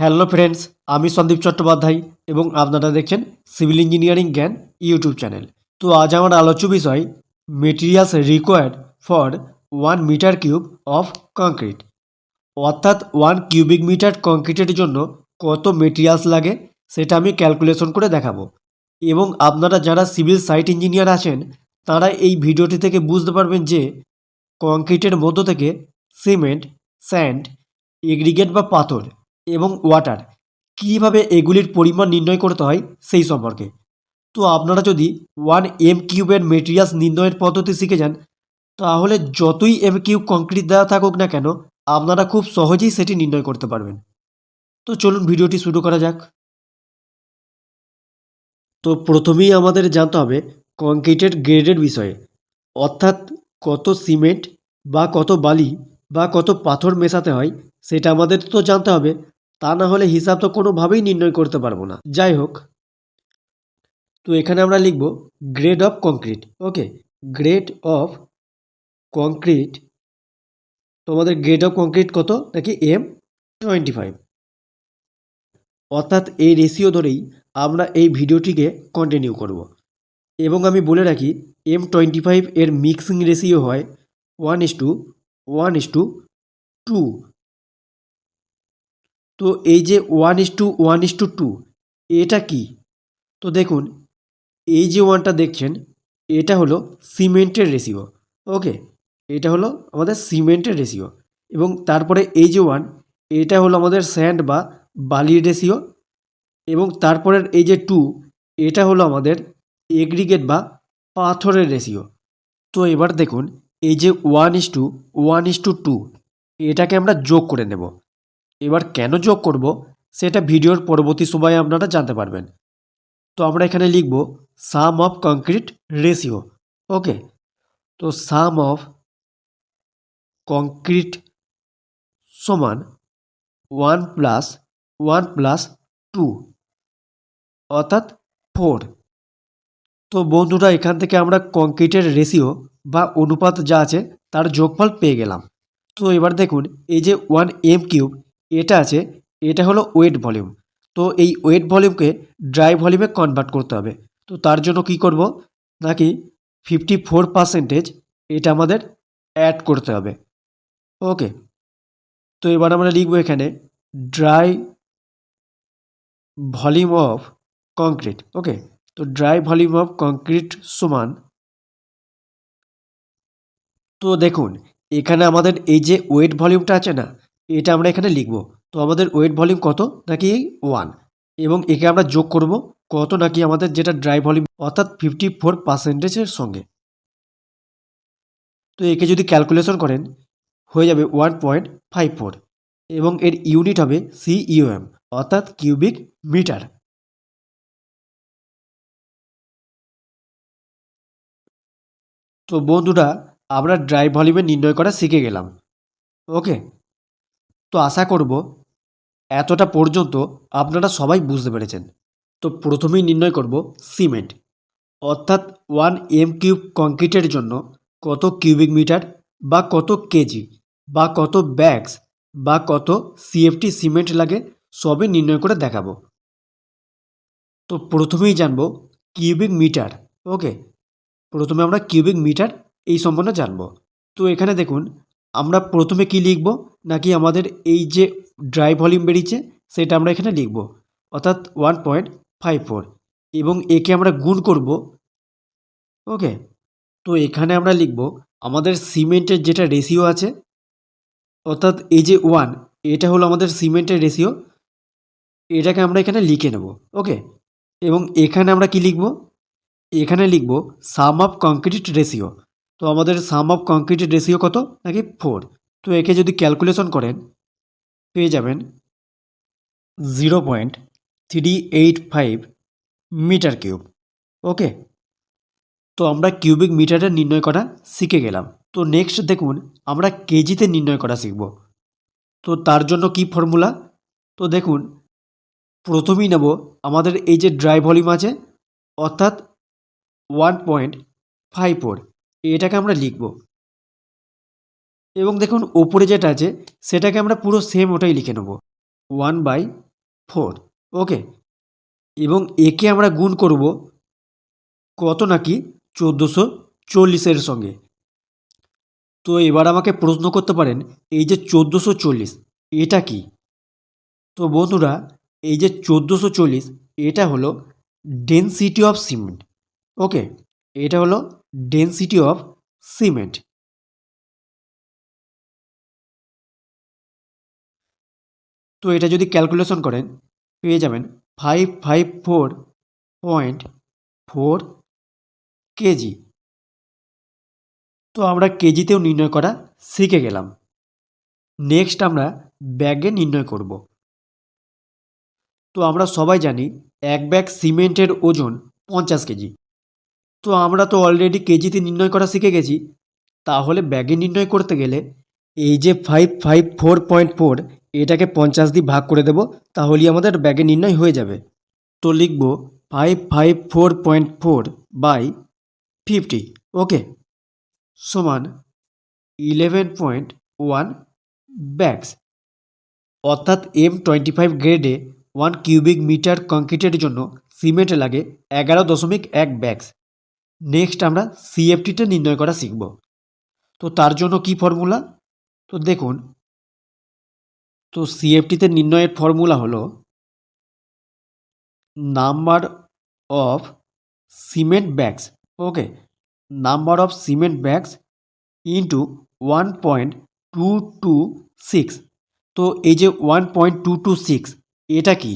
Hello friends, আমি সন্দীপ চট্টোপাধ্যায় এবং আপনারা দেখছেন civil engineering Gyan YouTube channel. তো আজ আমার আলোচ্য বিষয় materials required for one metre cube of concrete অর্থাৎ ওয়ান কিউবিক মিটার কংক্রিটের জন্য কত মেটেরিয়ালস লাগে, সেটা আমি ক্যালকুলেশন করে দেখাবো। এবং আপনারা যারা সিভিল সাইট ইঞ্জিনিয়ার আছেন, তারা এই ভিডিওটি থেকে বুঝতে পারবেন যে কংক্রিটের মধ্য থেকে সিমেন্ট স্যান্ড এগ্রিগেট বা পাথর এবং ওয়াটার কীভাবে এগুলির পরিমাণ নির্ণয় করতে হয় সেই সম্পর্কে। তো আপনারা যদি ওয়ান এম কিউবের মেটেরিয়ালস নির্ণয়ের পদ্ধতি শিখে যান, তাহলে যতই এম কিউব কংক্রিট দেওয়া থাকুক না কেন, আপনারা খুব সহজেই সেটি নির্ণয় করতে পারবেন। তো চলুন ভিডিওটি শুরু করা যাক। তো প্রথমেই আমাদের জানতে হবে কংক্রিটের গ্রেডের বিষয়ে, অর্থাৎ কত সিমেন্ট বা কত বালি বা কত পাথর মেশাতে হয়, সেটা আমাদের তো জানতে হবে। তা না হলে হিসাব তো কোনোভাবেই নির্ণয় করতে পারব না। যাই হোক, তো এখানে আমরা লিখব grade of concrete. Okay, grade of concrete, তোমাদের গ্রেড অফ কংক্রিট কত? নাকি এম? Twenty five. অর্থাৎ এই রেশিও ধরেই আমরা এই ভিডিওটিকে কন্টিনিউ করব। এবং আমি বলে রাখি, এম টোয়েন্টি ফাইভ এর মিক্সিং রেশিও হয় one is to one is to two তো এই যে one is to one is to two এটা কি? তো দেখুন, এই যে ওয়ানটা দেখছেন, এটা হলো সিমেন্টের রেশিও ওকে এটা হলো আমাদের সিমেন্টের রেশিও এবং তারপরে এই যে ওয়ান এটা হলো আমাদের স্যান্ড বা বালির রেশিও এবং তারপরের এই যে টু এটা হলো আমাদের এগ্রিগেট বা পাথরের রেশিও তো এবার দেখুন, এই যে one is to one is to two এটাকে আমরা যোগ করে নেব। এবার কেন যোগ করব, সেটা ভিডিওর পরবর্তী সময়ে আপনারা জানতে পারবেন। তো আমরা এখানে লিখব sum of concrete ratio okay? তো সাম অফ কংক্রিট সমান one plus one plus two অর্থাৎ ফোর তো বন্ধুরা, এখান থেকে আমরা কংক্রিটের রেশিও বা অনুপাত যা আছে, তার যোগফল পেয়ে গেলাম। তো এবার দেখুন, এই যে ওয়ান এম কিউব এটা আছে, এটা হলো ওয়েট ভলিউম। তো এই ওয়েট ভলিউমকে ড্রাই ভলিউমে কনভার্ট করতে হবে। তো তার জন্য কি করব? নাকি ফিফটি ফোর পার্সেন্টেজ এটা আমাদের অ্যাড করতে হবে। ওকে তো এবার আমরা লিখব এখানে dry volume of concrete. Okay তো ড্রাই ভলিউম অফ কংক্রিট সমান তো দেখুন, এখানে আমাদের এই যে ওয়েট ভলিউমটা আছে না এটা আমরা এখানে লিখব। তো আমাদের ওয়েট ভলিউম কত? নাকি ওয়ান? এবং একে আমরা যোগ করব কত? নাকি আমাদের যেটা ড্রাই ভলিউম, অর্থাৎ ফিফটি ফোর পার্সেন্টেজের সঙ্গে। তো একে যদি ক্যালকুলেশন করেন, হয়ে যাবে ওয়ান পয়েন্ট ফাইভ ফোর। এবং এর ইউনিট হবে সিইউএম, অর্থাৎ কিউবিক মিটার। তো বন্ধুরা, আমরা ড্রাই ভলিউমে নির্ণয় করা শিখে গেলাম। ওকে? তো আশা করব এতটা পর্যন্ত আপনারা সবাই বুঝতে পেরেছেন। তো প্রথমেই নির্ণয় করব সিমেন্ট। অর্থাৎ ওয়ান এম কিউব কংক্রিটের জন্য কত কিউবিক মিটার বা কত কেজি বা কত ব্যাগস বা কত সিএফটি সিমেন্ট লাগে সবই নির্ণয় করে দেখাবো। তো প্রথমেই জানব কিউবিক মিটার, ওকে? প্রথমে আমরা কিউবিক মিটার এই সম্বন্ধে জানব। তো এখানে দেখুন আমরা প্রথমে কি লিখব? নাকি আমাদের এই যে ড্রাই ভলিউম বেরিয়েছে, সেটা আমরা এখানে লিখব। অর্থাৎ ওয়ান পয়েন্ট ফাইভ ফোর। এবং একে আমরা গুণ করব। ওকে? তো এখানে আমরা লিখব, আমাদের সিমেন্টের যেটা রেশিও আছে, অর্থাৎ এই যে ওয়ান, এটা হলো আমাদের সিমেন্টের রেশিও এটাকে আমরা এখানে লিখে নেব। ওকে? এবং এখানে আমরা কি লিখব? এখানে লিখব সাম অফ কংক্রিট রেশিও তো আমাদের সাম অফ কংক্রিট রেশিও কত? নাকি ফোর তো একে যদি ক্যালকুলেশন করেন, পেয়ে যাবেন zero point three eight five metre cube okay? তো আমরা কিউবিক মিটারে নির্ণয় করা শিখে গেলাম। তো নেক্সট দেখুন, আমরা কেজিতে নির্ণয় করা শিখব। তো তার জন্য কি ফর্মুলা তো দেখুন, প্রথমেই নেব আমাদের এই যে ড্রাই ভলিউম আছে, অর্থাৎ ওয়ান পয়েন্ট ফাইভ ফোর এটাকে আমরা লিখব। এবং দেখুন, ওপরে যেটা আছে, সেটাকে আমরা পুরো সেম ওটাই লিখে নেব। ওয়ান বাই ফোর ওকে এবং একে আমরা গুণ করব কত নাকি? চোদ্দোশো চল্লিশের সঙ্গে। তো এবার আমাকে প্রশ্ন করতে পারেন, এই যে চোদ্দোশো চল্লিশ, এটা কি? তো বন্ধুরা, এই যে চোদ্দোশো চল্লিশ, এটা হলো ডেনসিটি অফ সিমেন্ট ওকে এটা হলো ডেনসিটি অফ সিমেন্ট তো এটা যদি ক্যালকুলেশন করেন, পেয়ে যাবেন five five four point four KG তো আমরা কেজিতেও নির্ণয় করা শিখে গেলাম। নেক্সট আমরা ব্যাগে নির্ণয় করব। তো আমরা সবাই জানি এক ব্যাগ সিমেন্টের ওজন পঞ্চাশ কেজি তো আমরা তো অলরেডি কেজিতে নির্ণয় করা শিখে গেছি। তাহলে ব্যাগে নির্ণয় করতে গেলে এই যে five five four point four এটাকে পঞ্চাশ দিয়ে ভাগ করে দেব, তাহলেই আমাদের ব্যাগে নির্ণয় হয়ে যাবে। তো লিখব five five four point four by fifty okay সমান ইলেভেন পয়েন্ট ওয়ান ব্যাগস অর্থাৎ এম টোয়েন্টি ফাইভ গ্রেডে ওয়ান কিউবিক মিটার কংক্রিটের জন্য সিমেন্ট লাগে এগারো দশমিক এক ব্যাগস নেক্সট আমরা সিএফটিটা নির্ণয় করা শিখব। তো তার জন্য কি ফর্মুলা তো দেখুন, তো সিএফটিতে নির্ণয়ের ফর্মুলা হলো number of cement bags okay number of cement bags into one point two two six তো এই যে one point two two six এটা কি?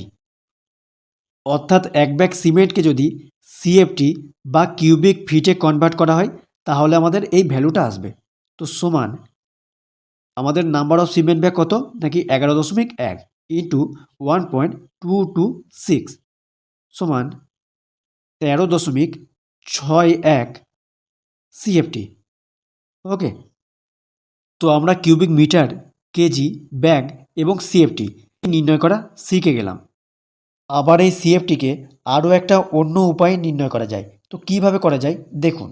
অর্থাৎ এক ব্যাগ সিমেন্টকে যদি সিএফটি বা কিউবিক ফিটে কনভার্ট করা হয়, তাহলে আমাদের এই ভ্যালুটা আসবে। তো সমান, আমাদের নাম্বার অফ সিমেন্ট ব্যাগ কত? নাকি এগারো দশমিক এক into one point two two six সমান তেরো দশমিক ছয় এক সিএফটি ওকে তো আমরা কিউবিক মিটার কেজি ব্যাগ এবং সিএফটি নির্ণয় করা শিখে গেলাম। আবার এই সিএফটিকে আরও একটা অন্য উপায়ে নির্ণয় করা যায়। তো কীভাবে করা যায়? দেখুন।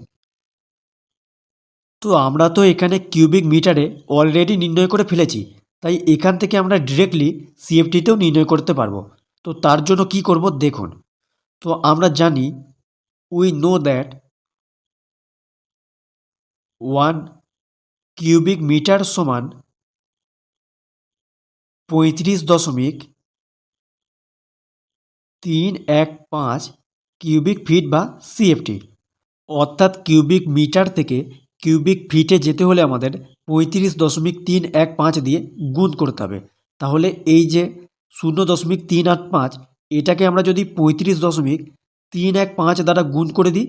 তো আমরা তো এখানে কিউবিক মিটারে অলরেডি নির্ণয় করে ফেলেছি, তাই এখান থেকে আমরা ডিরেক্টলি সিএফটিতেও নির্ণয় করতে পারব। তো তার জন্য কি করব? দেখুন। তো আমরা জানি we know that one cubic metre সমান পঁয়ত্রিশ দশমিক তিন এক পাঁচ কিউবিক ফিট বা সিএফটি অর্থাৎ কিউবিক মিটার থেকে কিউবিক ফিটে যেতে হলে আমাদের পঁয়ত্রিশ দশমিক তিন এক পাঁচ দিয়ে গুণ করতে হবে। তাহলে এই যে শূন্য দশমিক তিন আট পাঁচ, এটাকে আমরা যদি পঁয়ত্রিশ দশমিক তিন এক পাঁচ দ্বারা গুণ করে দিই,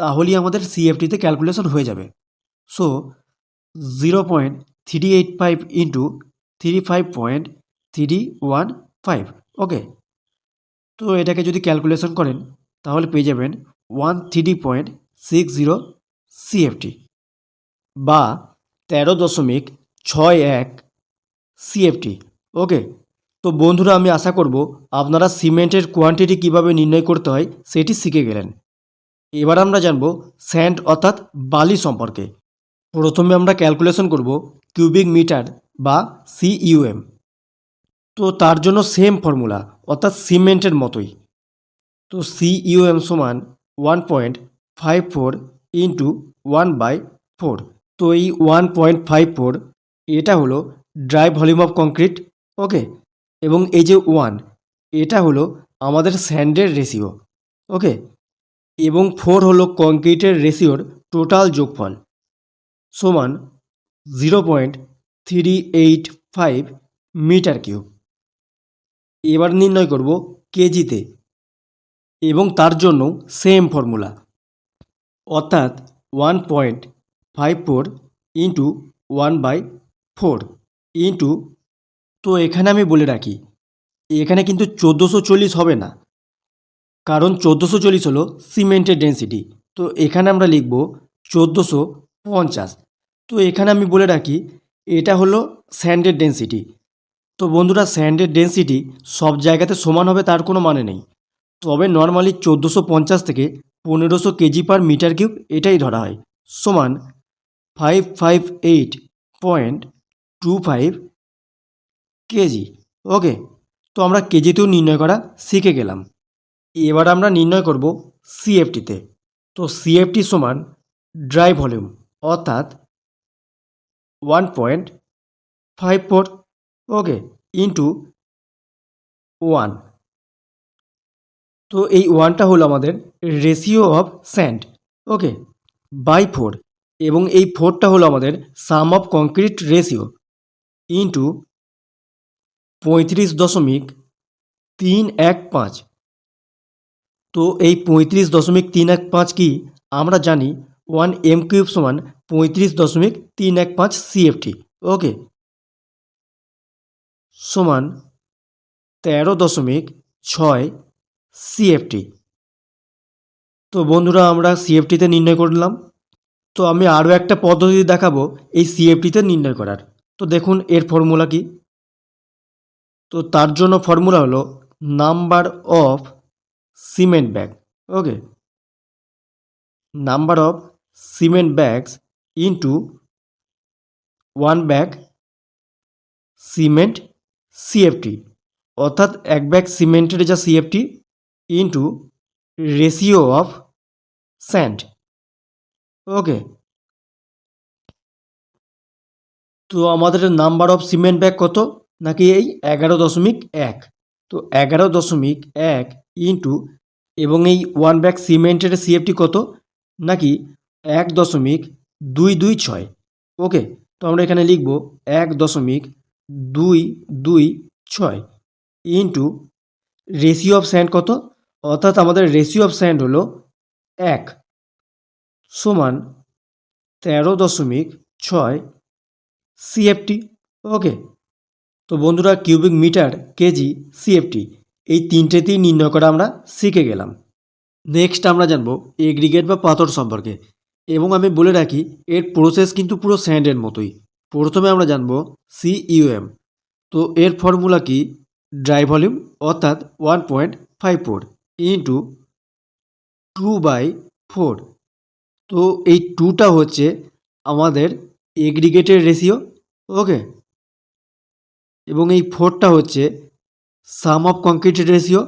তাহলেই আমাদের সিএফটিতে ক্যালকুলেশন হয়ে যাবে। So zero point three eight five into three five point three one five okay তো এটাকে যদি ক্যালকুলেশন করেন, তাহলে পেয়ে যাবেন one three point six zero CFT বা তেরো দশমিক ছয় এক সিএফটি ওকে তো বন্ধুরা আমি আশা করব আপনারা সিমেন্টের কোয়ান্টিটি কীভাবে নির্ণয় করতে হয় সেটি শিখে গেলেন। এবার আমরা জানব স্যান্ড অর্থাৎ বালি সম্পর্কে। প্রথমে আমরা ক্যালকুলেশন করব কিউবিক মিটার বা সিইউএম তো তার জন্য সেম ফর্মুলা অর্থাৎ সিমেন্টের মতোই। তো সিইউএম সমান one point five four into one by four তো এই ওয়ান পয়েন্ট ফাইভ ফোর এটা হলো dry volume of concrete okay এবং এই যে ওয়ান এটা হলো আমাদের স্যান্ডের রেশিও ওকে এবং ফোর হলো কংক্রিটের রেশিওর টোটাল যোগফল, সমান zero point three eight five metre cube এবার নির্ণয় করব কেজিতে এবং তার জন্য সেম ফর্মুলা অর্থাৎ one point five four into one by four into তো এখানে আমি বলে রাখি, এখানে কিন্তু চোদ্দোশো চল্লিশ হবে না। কারণ চোদ্দোশো চল্লিশ হলো সিমেন্টের ডেন্সিটি তো এখানে আমরা লিখব চোদ্দোশো পঞ্চাশ। তো এখানে আমি বলে রাখি, এটা হলো স্যান্ডের ডেন্সিটি তো বন্ধুরা স্যান্ডের ডেন্সিটি সব জায়গাতে সমান হবে তার কোনো মানে নেই। তবে নর্মালি চোদ্দোশো পঞ্চাশ থেকে পনেরোশো কেজি পার মিটার কিউব এটাই ধরা হয়। সমান five five eight point two five KG. Okay, তো আমরা কেজিতেও নির্ণয় করা শিখে গেলাম। এবার আমরা নির্ণয় করব সিএফটিতে তো। সিএফটি সমান ড্রাই ভলিউম অর্থাৎ one point five four okay into one তো এই ওয়ানটা হলো আমাদের ratio of sand okay by four এবং এই ফোরটা হলো আমাদের sum of concrete ratio into পঁয়ত্রিশ দশমিক তিন এক পাঁচ। তো এই পঁয়ত্রিশ দশমিক তিন এক পাঁচ কি? আমরা জানি ওয়ান এম কিউব সমান পঁয়ত্রিশ দশমিক তিন এক পাঁচ সিএফটি ওকে সমান তেরো দশমিক ছয় সিএফটি তো বন্ধুরা, আমরা সিএফটিতে নির্ণয় করলাম তো আমি আরও একটা পদ্ধতি দেখাবো এই সিএফটিতে নির্ণয় করার। তো দেখুন, এর ফর্মুলা কি? তো তার জন্য ফর্মুলা হলো number of cement bag okay number of cement bags into one bag cement CFT অর্থাৎ এক ব্যাগ সিমেন্টের যা CFT into ratio of sand okay তো আমাদের নাম্বার অফ সিমেন্ট ব্যাগ কত? নাকি এই এগারো দশমিক এক? তো এগারো দশমিক এক ইন্টু এবং এই ওয়ান ব্যাগ সিমেন্টের সিএফটি কত? নাকি এক দশমিক দুই দুই ছয়। ওকে তো আমরা এখানে লিখব এক দশমিক দুই দুই, ছয় ইন্টু রেশিও অফ স্যান্ড কত? অর্থাৎ আমাদের রেশিও অফ স্যান্ড হলো এক সমান তেরো দশমিক ছয় সিএফটি ওকে তো বন্ধুরা কিউবিক মিটার কেজি সিএফটি এই তিনটেতেই নির্ণয় করা আমরা শিখে গেলাম। নেক্সট আমরা জানব এগ্রিগেট বা পাথর সম্পর্কে। এবং আমি বলে রাখি, এর প্রসেস কিন্তু পুরো স্যান্ডের মতোই। প্রথমে আমরা জানব সিইউএম তো এর ফর্মুলা কি? ড্রাই ভলিউম, অর্থাৎ one point five four into two by four তো এই টুটা হচ্ছে আমাদের এগ্রিগেটের রেশিও ওকে এবং এই ফোরটা হচ্ছে সাম অফ কংক্রিটের রেশিও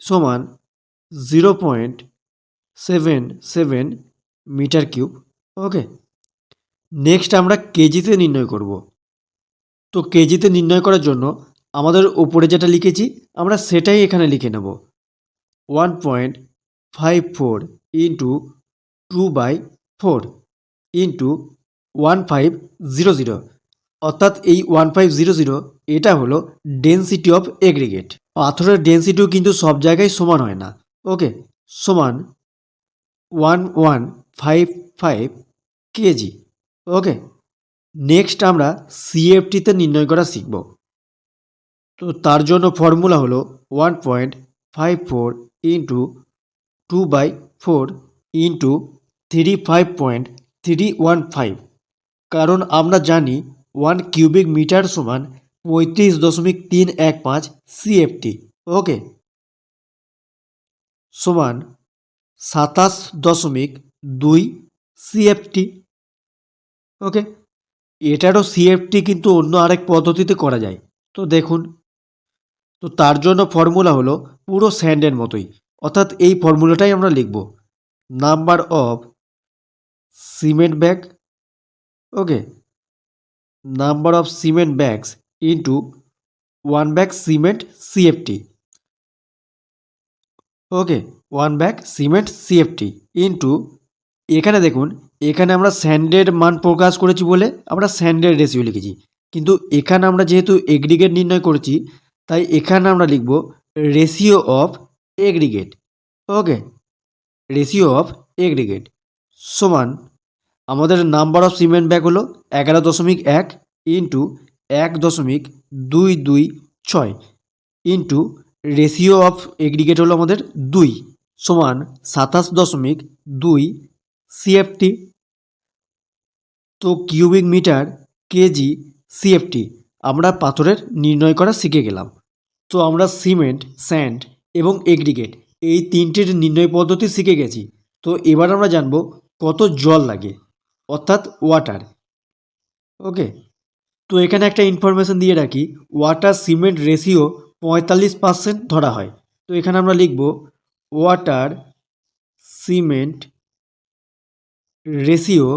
সমান zero point seven seven metre cube okay next আমরা কেজিতে নির্ণয় করব। তো কেজিতে নির্ণয় করার জন্য আমাদের ওপরে যেটা লিখেছি, আমরা সেটাই এখানে লিখে নেব। One point five four into two by four into one five zero zero অর্থাৎ এই ওয়ান ফাইভ জিরো জিরো এটা হলো ডেন্সিটি অফ এগ্রিগেট পাথরের ডেন্সিটিও কিন্তু সব জায়গায় সমান হয় না। ওকে সমান one one five five KG. Okay next আমরা সিএফটিতে নির্ণয় করা শিখব। তো তার জন্য ফর্মুলা হলো one point five four into two by four into three five point three one five কারণ আমরা জানি ওয়ান কিউবিক মিটার সমান পঁয়ত্রিশ দশমিক তিন এক পাঁচ সিএফটি ওকে সমান সাতাশ দশমিক দুই সিএফটি ওকে এটারও সিএফটি কিন্তু অন্য আরেক পদ্ধতিতে করা যায়। তো দেখুন, তো তার জন্য ফর্মুলা হলো পুরো স্যান্ডের মতোই। অর্থাৎ এই ফর্মুলাটাই আমরা লিখব। Number of cement bag okay number of cement bags into one bag cement CFT okay one bag cement CFT into এখানে দেখুন এখানে আমরা স্যান্ডের মান প্রকাশ করেছি বলে আমরা স্যান্ডের রেশিও লিখেছি। কিন্তু এখানে আমরা যেহেতু এগ্রিগেট নির্ণয় করেছি, তাই এখানে আমরা লিখব ratio of aggregate okay ratio of aggregate সমান আমাদের নাম্বার অফ সিমেন্ট ব্যাগ হলো এগারো দশমিক এক ইন্টু এক দশমিক দুই দুই ছয় ইন্টু রেশিও অফ এগ্রিগেট হলো আমাদের দুই সমান সাতাশ দশমিক দুই সিএফটি তো কিউবিক মিটার কেজি সিএফটি আমরা পাথরের নির্ণয় করা শিখে গেলাম। তো আমরা সিমেন্ট স্যান্ড এবং এগ্রিগেট এই তিনটির নির্ণয় পদ্ধতি শিখে গেছি। তো এবার আমরা জানব কত জল লাগে, অর্থাৎ ওয়াটার ওকে তো এখানে একটা ইনফরমেশন দিয়ে রাখি ওয়াটার সিমেন্ট রেশিও পঁয়তাল্লিশ পার্সেন্ট ধরা হয়। তো এখানে আমরা লিখব water cement ratio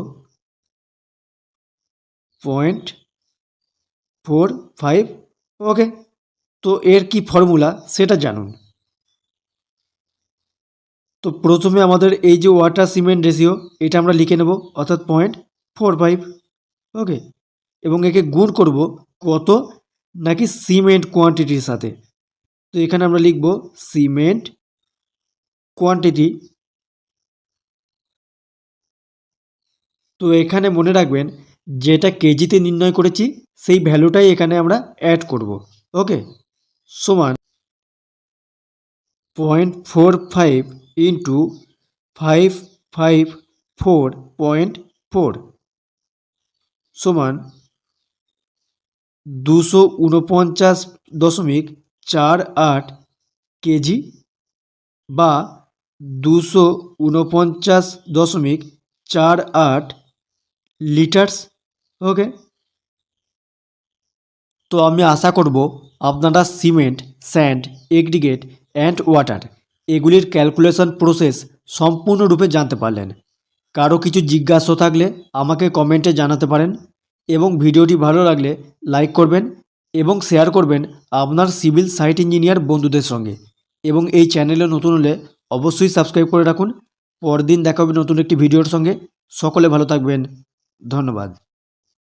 point four five, okay, তো এর কি ফর্মুলা সেটা জানুন। তো প্রথমে আমাদের এই যে ওয়াটার সিমেন্ট রেশিও, এটা আমরা লিখে নেব, অর্থাৎ পয়েন্ট ফোর ফাইভ, ওকে, এবং একে গুণ করব কত, নাকি সিমেন্ট কোয়ান্টিটির সাথে। তো এখানে আমরা লিখব সিমেন্ট কোয়ান্টিটি তো এখানে মনে রাখবেন, যেটা কেজিতে নির্ণয় করেছি, সেই ভ্যালুটাই এখানে আমরা অ্যাড করব। ওকে সমান point four five into five five four point four সমান দুশো উনপঞ্চাশ দশমিক চার আট কেজি বা দুশো উনপঞ্চাশ দশমিক চার আট লিটার্স ওকে তো আমি আশা করব আপনারা cement sand aggregate and water এগুলির ক্যালকুলেশন প্রসেস সম্পূর্ণরূপে জানতে পারলেন। কারও কিছু জিজ্ঞাসা থাকলে আমাকে কমেন্টে জানাতে পারেন এবং ভিডিওটি ভালো লাগলে লাইক করবেন এবং শেয়ার করবেন আপনার সিভিল সাইট ইঞ্জিনিয়ার বন্ধুদের সঙ্গে। এবং এই চ্যানেলে নতুন হলে অবশ্যই সাবস্ক্রাইব করে রাখুন। পরদিন দেখা হবে নতুন একটি ভিডিওর সঙ্গে। সকলে ভালো থাকবেন। ধন্যবাদ।